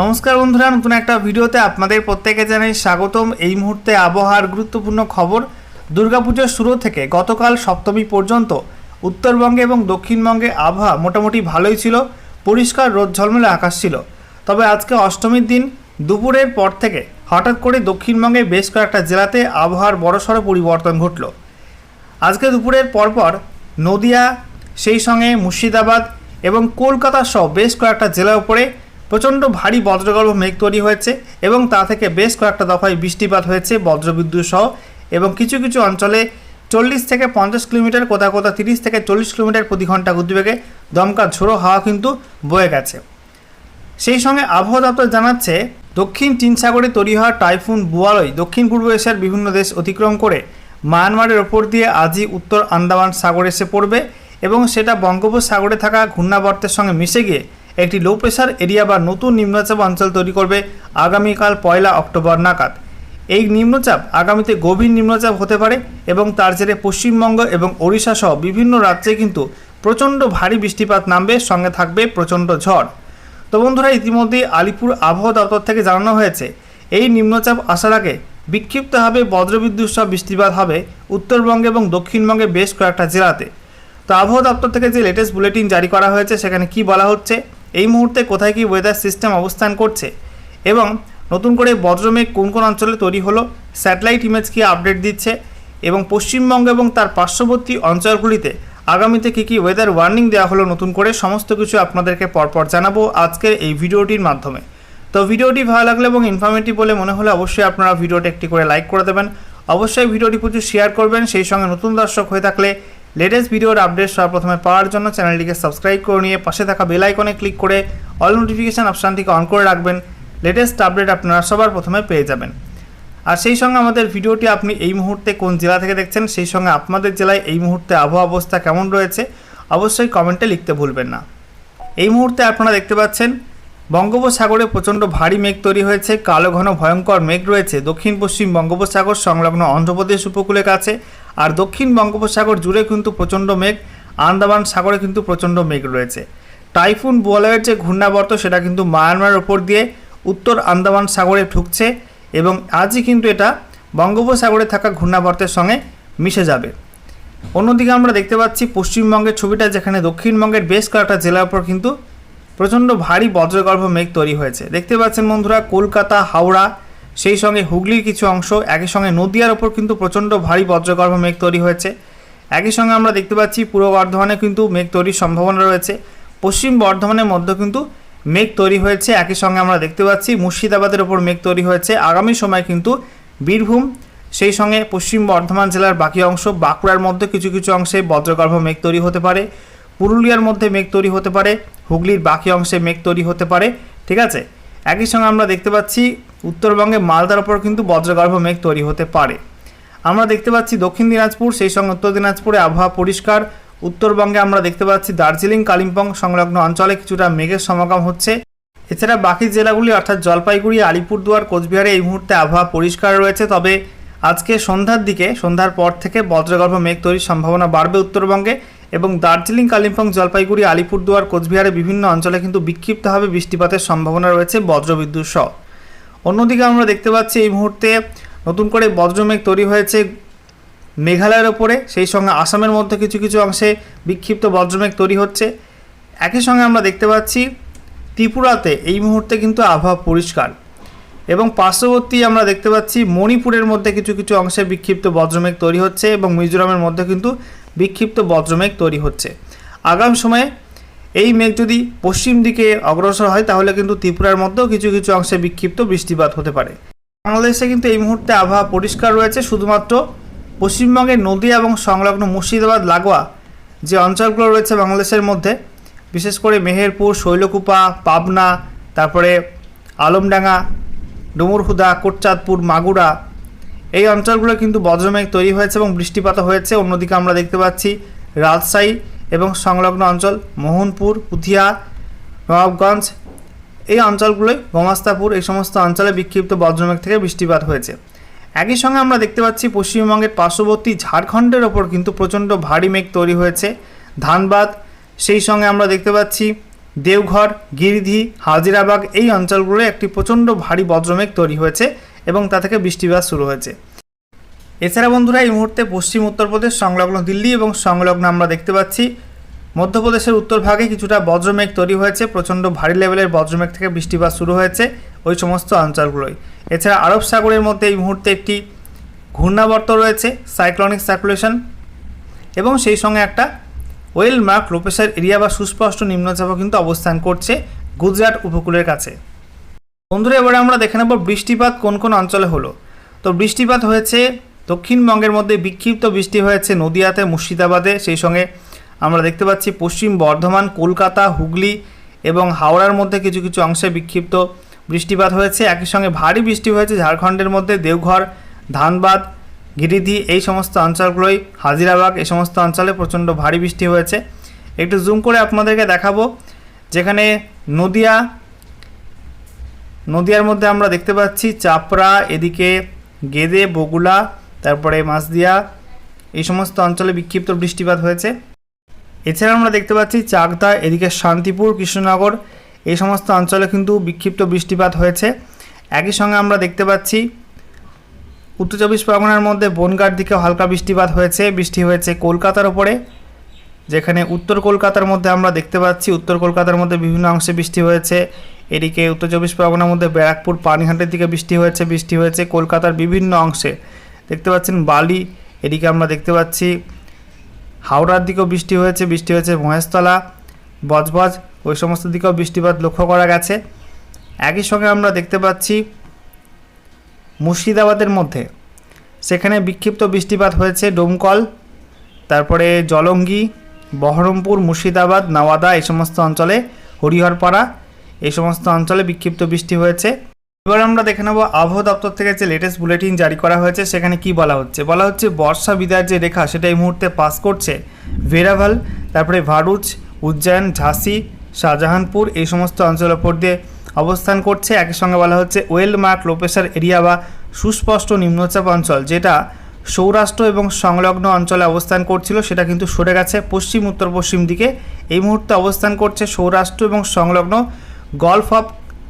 নমস্কার বন্ধুরা, নতুন একটা ভিডিওতে আপনাদের প্রত্যেকে জানাই স্বাগতম। এই মুহূর্তে আবহাওয়ার গুরুত্বপূর্ণ খবর দুর্গাপুজোর শুরু থেকে গতকাল সপ্তমী পর্যন্ত উত্তরবঙ্গে এবং দক্ষিণবঙ্গে আবহাওয়া মোটামুটি ভালোই ছিল, পরিষ্কার রোদ ঝলমলে আকাশ ছিল। তবে আজকে অষ্টমীর দিন দুপুরের পর থেকে হঠাৎ করে দক্ষিণবঙ্গে বেশ কয়েকটা জেলাতে আবহাওয়ার বড়সড় পরিবর্তন ঘটল। আজকে দুপুরের পরপর নদিয়া, সেই সঙ্গে মুর্শিদাবাদ এবং কলকাতা সহ বেশ কয়েকটা জেলার উপরে প্রচণ্ড ভারী বজ্রগর্ভ মেঘ তৈরি হয়েছে এবং তা থেকে বেশ কয়েকটা দফায় বৃষ্টিপাত হয়েছে বজ্রবিদ্যুৎ সহ এবং কিছু কিছু অঞ্চলে চল্লিশ থেকে পঞ্চাশ কিলোমিটার, কোথাও কোথাও তিরিশ থেকে চল্লিশ কিলোমিটার প্রতি ঘণ্টা গতিবেগে দমকা ঝোড়ো হাওয়া কিন্তু বয়ে গেছে। সেই সঙ্গে আবহাওয়া দপ্তর জানাচ্ছে, দক্ষিণ চীন সাগরে তৈরি হওয়া টাইফুন বুয়ালই দক্ষিণ পূর্ব এশিয়ার বিভিন্ন দেশ অতিক্রম করে মায়ানমারের ওপর দিয়ে আজই উত্তর আন্দামান সাগরে এসে পড়বে এবং সেটা বঙ্গোপসাগরে থাকা ঘূর্ণাবর্তের সঙ্গে মিশে গিয়ে একটি লো প্রেশার এরিয়া বা নতুন নিম্নচাপ অঞ্চল তৈরি করবে আগামীকাল পয়লা অক্টোবর নাগাদ। এই নিম্নচাপ আগামীতে গভীর নিম্নচাপ হতে পারে এবং তার জেরে পশ্চিমবঙ্গ এবং ওড়িশা সহ বিভিন্ন রাজ্যে কিন্তু প্রচণ্ড ভারী বৃষ্টিপাত নামবে, সঙ্গে থাকবে প্রচণ্ড ঝড়। তো বন্ধুরা, ইতিমধ্যে আলিপুর আবহাওয়া দপ্তর থেকে জানানো হয়েছে, এই নিম্নচাপ আসার আগে বিক্ষিপ্তভাবে বজ্রবিদ্যুৎ সহ বৃষ্টিপাত হবে উত্তরবঙ্গে এবং দক্ষিণবঙ্গে বেশ কয়েকটা জেলাতে। তো আবহাওয়া দপ্তর থেকে যে লেটেস্ট বুলেটিন জারি করা হয়েছে, সেখানে কি বলা হচ্ছে? এই মুহূর্তে কোথায় কি ওয়েদার সিস্টেম অবস্থান করছে? এবং নতুন করে বজ্রমেঘ কোন কোন অঞ্চলে তৈরি হলো? স্যাটেলাইট ইমেজ কি আপডেট দিচ্ছে? এবং পশ্চিমবঙ্গ এবং তার পার্শ্ববর্তী অঞ্চলগুলিতে আগামীতে কী কী ওয়েদার ওয়ার্নিং দেওয়া হলো নতুন করে সমস্ত কিছু আপনাদেরকে পরপর জানাব আজকের এই ভিডিওটির মাধ্যমে। তো ভিডিওটি ভালো লাগলে এবং ইনফরমেটিভ বলে মনে হলে অবশ্যই আপনারা ভিডিওটি একটি করে লাইক করে দেবেন। অবশ্যই ভিডিওটি প্রচুর শেয়ার করবেন। সেই সঙ্গে নতুন দর্শক হয়ে থাকলে লেটেস্ট ভিডিওর আপডেট সবার প্রথমে পাওয়ার জন্য চ্যানেলটিকে সাবস্ক্রাইব করে নিয়ে পাশে থাকা বেল আইকনে ক্লিক করে অল নোটিফিকেশান অপশানটিকে অন করে রাখবেন। লেটেস্ট আপডেট আপনারা সবার প্রথমে পেয়ে যাবেন। আর সেই সঙ্গে আমাদের ভিডিওটি আপনি এই মুহূর্তে কোন জেলা থেকে দেখছেন, সেই সঙ্গে আপনাদের জেলায় এই মুহূর্তে আবহাওয়া অবস্থা কেমন রয়েছে, অবশ্যই কমেন্টে লিখতে ভুলবেন না। এই মুহূর্তে আপনারা দেখতে পাচ্ছেন বঙ্গোপসাগরে প্রচণ্ড ভারী মেঘ তৈরি হয়েছে, কালো ঘন ভয়ঙ্কর মেঘ রয়েছে। দক্ষিণ পশ্চিম বঙ্গোপসাগর সংলগ্ন অন্ধ্রপ্রদেশ উপকূলের কাছে আর দক্ষিণ বঙ্গোপসাগর জুড়ে কিন্তু প্রচণ্ড মেঘ, আন্দামান সাগরে কিন্তু প্রচণ্ড মেঘ রয়েছে। টাইফুন বোয়ালয়ের যে ঘূর্ণাবর্ত, সেটা কিন্তু মায়ানমারের ওপর দিয়ে উত্তর আন্দামান সাগরে ঢুকছে এবং আজই কিন্তু এটা বঙ্গোপসাগরে থাকা ঘূর্ণাবর্তের সঙ্গে মিশে যাবে। অন্যদিকে আমরা দেখতে পাচ্ছি, পশ্চিমবঙ্গের ছবিটা যেখানে দক্ষিণবঙ্গের বেশ কয়েকটা জেলার উপর কিন্তু প্রচণ্ড ভারী বজ্রগর্ভ মেঘ তৈরি হয়েছে। দেখতে পাচ্ছেন বন্ধুরা, কলকাতা, হাওড়া, সেই সঙ্গে হুগলির কিছু অংশ, একই সঙ্গে নদিয়ার ওপর কিন্তু প্রচণ্ড ভারী বজ্রগর্ভ মেঘ তৈরি হয়েছে। একই সঙ্গে আমরা দেখতে পাচ্ছি, পূর্ব বর্ধমানে কিন্তু মেঘ তৈরির সম্ভাবনা রয়েছে। পশ্চিম বর্ধমানের মধ্যে কিন্তু মেঘ তৈরি হয়েছে। একই সঙ্গে আমরা দেখতে পাচ্ছি, মুর্শিদাবাদের ওপর মেঘ তৈরি হয়েছে। আগামী সময় কিন্তু বীরভূম, সেই সঙ্গে পশ্চিম বর্ধমান জেলার বাকি অংশ, বাঁকুড়ার মধ্যে কিছু কিছু অংশে বজ্রগর্ভ মেঘ তৈরি হতে পারে। পুরুলিয়ার মধ্যে মেঘ তৈরি হতে পারে, হুগলির বাকি অংশে মেঘ তৈরি হতে পারে, ঠিক আছে? একই সঙ্গে আমরা দেখতে পাচ্ছি উত্তরবঙ্গে মালদার ওপর কিন্তু বজ্রগর্ভ মেঘ তৈরি হতে পারে। আমরা দেখতে পাচ্ছি দক্ষিণ দিনাজপুর, সেই সঙ্গে উত্তর দিনাজপুরে আবহাওয়া পরিষ্কার। উত্তরবঙ্গে আমরা দেখতে পাচ্ছি দার্জিলিং, কালিম্পং সংলগ্ন অঞ্চলে কিছুটা মেঘের সমাগম হচ্ছে। এছাড়া বাকি জেলাগুলি, অর্থাৎ জলপাইগুড়ি, আলিপুরদুয়ার, কোচবিহারে এই মুহূর্তে আবহাওয়া পরিষ্কার রয়েছে। তবে আজকে সন্ধ্যার দিকে, সন্ধ্যার পর থেকে বজ্রগর্ভ মেঘ তৈরির সম্ভাবনা বাড়বে উত্তরবঙ্গে। এবং দার্জিলিং, কালিম্পং, জলপাইগুড়ি, আলিপুরদুয়ার, কোচবিহারে বিভিন্ন অঞ্চলে কিন্তু বিক্ষিপ্তভাবে বৃষ্টিপাতের সম্ভাবনা রয়েছে বজ্রবিদ্যুৎ সহ। অন্যদিকে আমরা দেখতে পাচ্ছি এই মুহূর্তে নতুন করে বজ্রমেঘ তৈরি হয়েছে মেঘালয়ের ওপরে। সেই সঙ্গে আসামের মধ্যে কিছু কিছু অংশে বিক্ষিপ্ত বজ্রমেঘ তৈরি হচ্ছে। একই সঙ্গে আমরা দেখতে পাচ্ছি ত্রিপুরাতে এই মুহূর্তে কিন্তু আবহাওয়া পরিষ্কার এবং পার্শ্ববর্তী আমরা দেখতে পাচ্ছি মণিপুরের মধ্যে কিছু কিছু অংশে বিক্ষিপ্ত বজ্রমেঘ তৈরি হচ্ছে এবং মিজোরামের মধ্যে কিন্তু বিক্ষিপ্ত বজ্রমেঘ তৈরি হচ্ছে। আগাম সময়ে এই মেঘ যদি পশ্চিম দিকে অগ্রসর হয়, তাহলে কিন্তু ত্রিপুরার মধ্যেও কিছু কিছু অংশে বিক্ষিপ্ত বৃষ্টিপাত হতে পারে। বাংলাদেশে কিন্তু এই মুহূর্তে আবহাওয়া পরিষ্কার রয়েছে। শুধুমাত্র পশ্চিমবঙ্গের নদী এবং সংলগ্ন মুর্শিদাবাদ, লাগোয়া যে অঞ্চলগুলো রয়েছে বাংলাদেশের মধ্যে, বিশেষ করে মেহেরপুর, শৈলকুপা, পাবনা, তারপরে আলমডাঙ্গা, ডুমুরহুদা, কোটচাঁদপুর, মাগুরা এই অঞ্চলগুলো কিন্তু বজ্রমেঘ তৈরি হয়েছে এবং বৃষ্টিপাত হয়েছে। অন্যদিকে আমরা দেখতে পাচ্ছি রাজশাহী এবং সংলগ্ন অঞ্চল মোহনপুর পুথিয়া নবাবগঞ্জ। এই অঞ্চলগুলোই গোমাস্তাপুর, এই সমস্ত অঞ্চলে বিক্ষিপ্ত বজ্রমেঘ থেকে বৃষ্টিপাত হয়েছে। একই সঙ্গে আমরা দেখতে পাচ্ছি পশ্চিমবঙ্গের পার্শ্ববর্তী ঝাড়খণ্ডের ওপর কিন্তু প্রচণ্ড ভারী মেঘ তৈরি হয়েছে। ধানবাদ, সেই সঙ্গে আমরা দেখতে পাচ্ছি দেওঘর, গিরিধি, হাজিরাবাগ, এই অঞ্চলগুলোয় একটি প্রচণ্ড ভারী বজ্রমেঘ তৈরি হয়েছে। এবং তা থেকে বৃষ্টিপাত শুরু হয়েছে। এছাড়া বন্ধুরা, এই মুহূর্তে পশ্চিম উত্তরপ্রদেশ সংলগ্ন দিল্লি এবং সংলগ্ন আমরা দেখতে পাচ্ছি মধ্যপ্রদেশের উত্তর ভাগে কিছুটা বজ্রমেঘ তৈরি হয়েছে, প্রচণ্ড ভারী লেভেলের বজ্রমেঘ থেকে বৃষ্টিপাত শুরু হয়েছে ওই সমস্ত অঞ্চলগুলোয়। এছাড়া আরব সাগরের মধ্যে এই মুহূর্তে একটি ঘূর্ণাবর্ত রয়েছে, সাইক্লনিক সার্কুলেশন, এবং সেই সঙ্গে একটা ওয়েল মার্ক লোপেসার এরিয়া বা সুস্পষ্ট নিম্নচাপও কিন্তু অবস্থান করছে গুজরাট উপকূলের কাছে। বন্ধুরা, এবারে আমরা দেখে নেব বৃষ্টিপাত কোন কোন অঞ্চলে হলো। তো বৃষ্টিপাত হয়েছে দক্ষিণবঙ্গের মধ্যে, বিক্ষিপ্ত বৃষ্টি হয়েছে নদিয়াতে, মুর্শিদাবাদে, সেই সঙ্গে আমরা দেখতে পাচ্ছি পশ্চিম বর্ধমান, কলকাতা, হুগলি এবং হাওড়ার মধ্যে কিছু কিছু অংশে বিক্ষিপ্ত বৃষ্টিপাত হয়েছে। একই সঙ্গে ভারী বৃষ্টি হয়েছে ঝাড়খণ্ডের মধ্যে, দেওঘর, ধানবাদ গিরিধি এই সমস্ত অঞ্চলগুলোই, হাজিরাবাগ, এই সমস্ত অঞ্চলে প্রচণ্ড ভারী বৃষ্টি হয়েছে। একটু জুম করে আপনাদেরকে দেখাবো। যেখানে নদিয়া নদিয়ার মধ্যে আমরা দেখতে পাচ্ছি চাপড়া, এদিকে গেদে, বগুলা, তারপরে মাছদিয়া, এই সমস্ত অঞ্চলে বিক্ষিপ্ত বৃষ্টিপাত হয়েছে। এছাড়া আমরা দেখতে পাচ্ছি চাকদা, এদিকে শান্তিপুর, কৃষ্ণনগর, এই সমস্ত অঞ্চলে কিন্তু বিক্ষিপ্ত বৃষ্টিপাত হয়েছে। একই সঙ্গে আমরা দেখতে পাচ্ছি উত্তর চব্বিশ পরগনার মধ্যে বনগাঁর দিকে হালকা বৃষ্টিপাত হয়েছে। বৃষ্টি হয়েছে কলকাতার ওপরে, যেখানে উত্তর কলকাতার মধ্যে আমরা দেখতে পাচ্ছি, উত্তর কলকাতার মধ্যে বিভিন্ন অংশে বৃষ্টি হয়েছে। এদিকে উত্তর চব্বিশ পরগনার মধ্যে ব্যারাকপুর, পানিহাটের দিকে বৃষ্টি হয়েছে বৃষ্টি হয়েছে, কলকাতার বিভিন্ন অংশে। দেখতে পাচ্ছেন বালি, এদিকে আমরা দেখতে পাচ্ছি হাওড়ার দিকেও বৃষ্টি হয়েছে বৃষ্টি হয়েছে মহেশতলা, বজবজ, ওই সমস্ত দিকেও বৃষ্টিপাত লক্ষ্য করা গেছে। একই সঙ্গে আমরা দেখতে পাচ্ছি মুর্শিদাবাদের মধ্যে। সেখানে বিক্ষিপ্ত বৃষ্টিপাত হয়েছে ডোমকল, তারপরে জলঙ্গি, বহরমপুর, মুর্শিদাবাদ, নাওয়াদা, এই সমস্ত অঞ্চলে, হরিহরপাড়া এই সমস্ত অঞ্চলে বিক্ষিপ্ত বৃষ্টি হয়েছে। এবার আমরা দেখে নেব আবহাওয়া দপ্তর থেকে যে লেটেস্ট বুলেটিন জারি করা হয়েছে, সেখানে কি বলা হচ্ছে? বলা হচ্ছে বর্ষা বিদায়ের যে রেখা, সেটা এই মুহূর্তে পাস করছে ভেরাভাল, তারপরে ভারুচ, উজ্জয়ন, ঝাঁসি, শাহজাহানপুর, এই সমস্ত অঞ্চলের ওপর দিয়ে অবস্থান করছে। একই সঙ্গে বলা হচ্ছে ওয়েল মার্ক লোপেশার এরিয়া বা সুস্পষ্ট নিম্নচাপ অঞ্চল, যেটা সৌরাষ্ট্র এবং সংলগ্ন অঞ্চলে অবস্থান করছিল, সেটা কিন্তু সরে গেছে। পশ্চিম, উত্তর, পশ্চিম দিকে এই মুহূর্তে অবস্থান করছে সৌরাষ্ট্র এবং সংলগ্ন গলফ অফ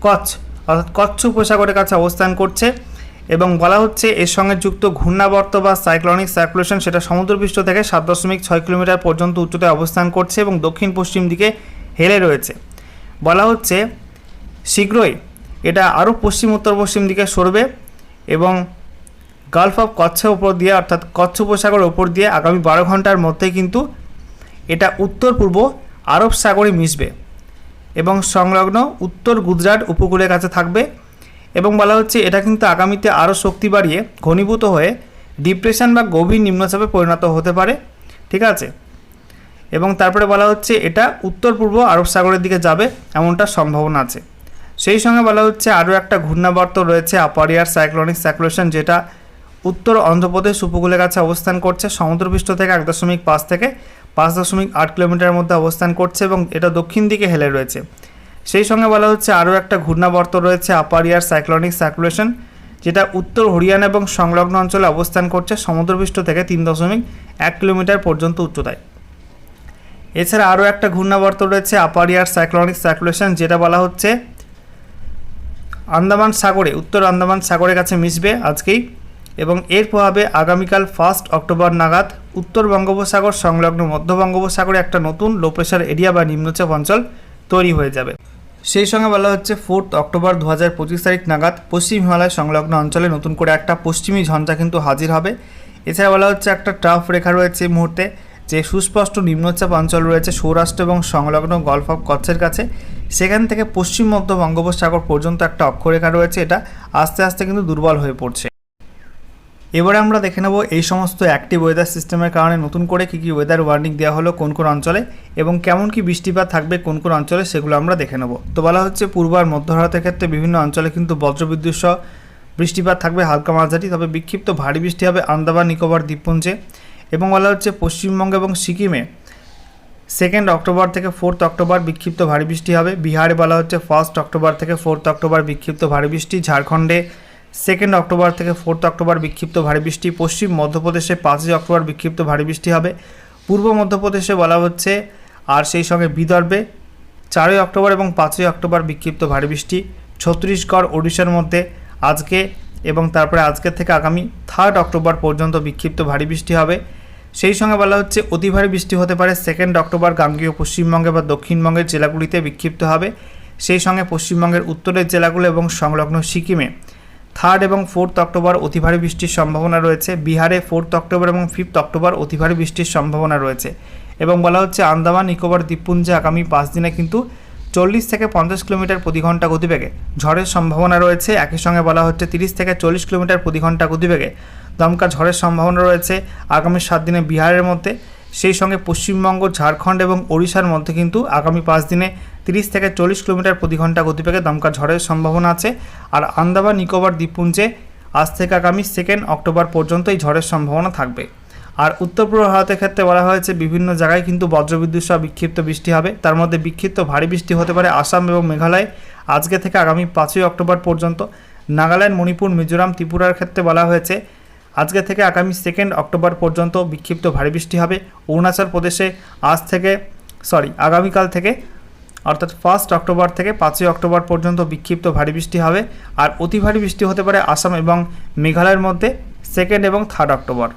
কচ্ছ অর্থাৎ কচ্ছ উপসাগরের কাছে অবস্থান করছে এবং বলা হচ্ছে এর সঙ্গে যুক্ত ঘূর্ণাবর্ত বা সাইক্লনিক সার্কুলেশন সেটা সমুদ্রপৃষ্ঠ থেকে সাত দশমিক ছয় কিলোমিটার পর্যন্ত উচ্চতায় অবস্থান করছে এবং দক্ষিণ পশ্চিম দিকে হেলে রয়েছে। বলা হচ্ছে শীঘ্রই এটা আরও পশ্চিম উত্তর পশ্চিম দিকে সরবে এবং গালফ অফ কচ্ছের ওপর দিয়ে অর্থাৎ কচ্ছ উপসাগরের ওপর দিয়ে আগামী বারো ঘণ্টার মধ্যে কিন্তু এটা উত্তর পূর্ব আরব সাগরে মিশবে। এবং সংলগ্ন উত্তর গুজরাট উপকূলের কাছে থাকবে এবং বলা হচ্ছে এটা কিন্তু আগামীতে আরও শক্তি বাড়িয়ে ঘনীভূত হয়ে ডিপ্রেশন বা গভীর নিম্নচাপে পরিণত হতে পারে, ঠিক আছে? এবং তারপরে বলা হচ্ছে এটা উত্তর পূর্ব আরব সাগরের দিকে যাবে এমনটা সম্ভাবনা আছে। সেই সঙ্গে বলা হচ্ছে আরও একটা ঘূর্ণাবর্ত রয়েছে আপারিয়ার সাইক্লোনিক সার্কুলেশন যেটা উত্তর অন্ধ্রপ্রদেশ উপকূলের কাছে অবস্থান করছে সমুদ্রপৃষ্ঠ থেকে এক দশমিক পাঁচ থেকে পাঁচ দশমিক আট কিলোমিটারের মধ্যে অবস্থান করছে এবং এটা দক্ষিণ দিকে হেলে রয়েছে। সেই সঙ্গে বলা হচ্ছে আরও একটা ঘূর্ণাবর্ত রয়েছে আপারিয়ার সাইক্লোনিক সার্কুলেশন যেটা উত্তর হরিয়ানা এবং সংলগ্ন অঞ্চলে অবস্থান করছে সমুদ্রপৃষ্ঠ থেকে তিন দশমিক এক কিলোমিটার পর্যন্ত উচ্চতায়। এছাড়া আরও একটা ঘূর্ণাবর্ত রয়েছে আপারিয়ার সাইক্লোনিক সার্কুলেশন যেটা বলা হচ্ছে আন্দামান সাগরে, উত্তর আন্দামান সাগরের কাছে মিশবে আজকেই। এবং এর প্রভাবে আগামীকাল ফার্স্ট অক্টোবর নাগাদ উত্তর বঙ্গোপসাগর সংলগ্ন মধ্য বঙ্গোপসাগরে একটা নতুন লো প্রেশার এরিয়া বা নিম্নচাপ অঞ্চল তৈরি হয়ে যাবে। সেই সঙ্গে বলা হচ্ছে ফোর্থ অক্টোবর দু হাজার পঁচিশ তারিখ নাগাদ পশ্চিম হিমালয় সংলগ্ন অঞ্চলে নতুন করে একটা পশ্চিমী ঝঞ্ঝা কিন্তু হাজির হবে। এছাড়া বলা হচ্ছে একটা ট্রাফ রেখা রয়েছে এই মুহূর্তে, যে সুস্পষ্ট নিম্নচাপ অঞ্চল রয়েছে সৌরাষ্ট্র এবং সংলগ্ন গলফ অফ কচ্ছের কাছে। সেখান থেকে পশ্চিম মধ্য বঙ্গোপসাগর পর্যন্ত একটা অক্ষরেখা রয়েছে, এটা আস্তে আস্তে কিন্তু দুর্বল হয়ে পড়ছে। এবারে আমরা দেখে নেব এই সমস্ত অ্যাক্টিভ ওয়েদার সিস্টেমের কারণে নতুন করে কী কী ওয়েদার ওয়ার্নিং দেওয়া হলো কোন কোন অঞ্চলে এবং কেমন কি বৃষ্টিপাত থাকবে কোন কোন অঞ্চলে সেগুলো আমরা দেখে নেব। তো বলা হচ্ছে পূর্ব আর মধ্য ভারতের ক্ষেত্রে বিভিন্ন অঞ্চলে কিন্তু বজ্রবিদ্যুৎ সহ বৃষ্টিপাত থাকবে হালকা মাঝারি, তবে বিক্ষিপ্ত ভারী বৃষ্টি হবে আন্দামান, নিকোবর, দ্বীপপুঞ্জে এবং বলা হচ্ছে পশ্চিমবঙ্গ এবং সিকিমে সেকেন্ড অক্টোবর থেকে ফোর্থ অক্টোবর বিক্ষিপ্ত ভারী বৃষ্টি হবে। বিহারে বলা হচ্ছে ফার্স্ট অক্টোবর থেকে ফোর্থ অক্টোবর বিক্ষিপ্ত ভারী বৃষ্টি। ঝাড়খণ্ডে সেকেন্ড অক্টোবর থেকে ফোর্থ অক্টোবর বিক্ষিপ্ত ভারী বৃষ্টি। পশ্চিম মধ্যপ্রদেশে পাঁচই অক্টোবর বিক্ষিপ্ত ভারী বৃষ্টি হবে। পূর্ব মধ্যপ্রদেশে বলা হচ্ছে আর সেই সঙ্গে বিদর্ভে চারই অক্টোবর এবং পাঁচই অক্টোবর বিক্ষিপ্ত ভারী বৃষ্টি। ছত্তিশগড়, ওড়িশার মধ্যে আজকে এবং তারপরে আজকের থেকে আগামী থার্ড অক্টোবর পর্যন্ত বিক্ষিপ্ত ভারী বৃষ্টি হবে। সেই সঙ্গে বলা হচ্ছে অতি ভারী বৃষ্টি হতে পারে সেকেন্ড অক্টোবর গাঙ্গেয় পশ্চিমবঙ্গে বা দক্ষিণবঙ্গের জেলাগুলিতে বিক্ষিপ্ত হবে। সেই সঙ্গে পশ্চিমবঙ্গের উত্তরের জেলাগুলো এবং সংলগ্ন সিকিমে থার্ড এবং ফোর্থ অক্টোবর অতিভারী বৃষ্টির সম্ভাবনা রয়েছে। বিহারে ফোর্থ অক্টোবর এবং ফিফথ অক্টোবর অতিভারী বৃষ্টির সম্ভাবনা রয়েছে। এবং বলা হচ্ছে, আন্দামান, নিকোবর, দ্বীপপুঞ্জে আগামী পাঁচ দিনে কিন্তু চল্লিশ থেকে পঞ্চাশ কিলোমিটার প্রতি ঘণ্টা গতিবেগে ঝড়ের সম্ভাবনা রয়েছে। একই সঙ্গে বলা হচ্ছে, তিরিশ থেকে চল্লিশ কিলোমিটার প্রতি ঘণ্টা গতিবেগে দমকা ঝড়ের সম্ভাবনা রয়েছে। আগামী সাত দিনে বিহারের মধ্যে সেই সঙ্গে পশ্চিমবঙ্গ, ঝাড়খণ্ড এবং ওড়িশার মধ্যে কিন্তু আগামী পাঁচ দিনে তিরিশ থেকে চল্লিশ কিলোমিটার প্রতি ঘণ্টা গতিবেগে দমকা ঝড়ের সম্ভাবনা আছে। আর আন্দামান, নিকোবর, দ্বীপপুঞ্জে আজ থেকে আগামী সেকেন্ড অক্টোবর পর্যন্ত এই ঝড়ের সম্ভাবনা থাকবে। আর উত্তর পূর্ব ভারতের ক্ষেত্রে বলা হয়েছে, বিভিন্ন জায়গায় কিন্তু বজ্রবিদ্যুৎ সহ বিক্ষিপ্ত বৃষ্টি হবে। তার মধ্যে বিক্ষিপ্ত ভারী বৃষ্টি হতে পারে আসাম এবং মেঘালয় আজকে থেকে আগামী পাঁচই অক্টোবর পর্যন্ত। নাগাল্যান্ড, মণিপুর, মিজোরাম, ত্রিপুরার ক্ষেত্রে বলা হয়েছে আজকে থেকে আগামী সেকেন্ড অক্টোবর পর্যন্ত বিক্ষিপ্ত ভারী বৃষ্টি হবে। অরুণাচল প্রদেশে আজ থেকে সরি আগামীকাল থেকে, অর্থাৎ ফার্স্ট অক্টোবর থেকে পাঁচই অক্টোবর পর্যন্ত বিক্ষিপ্ত ভারী বৃষ্টি হবে। আর অতি ভারী বৃষ্টি হতে পারে আসাম এবং মেঘালয়ের মধ্যে সেকেন্ড এবং থার্ড অক্টোবর।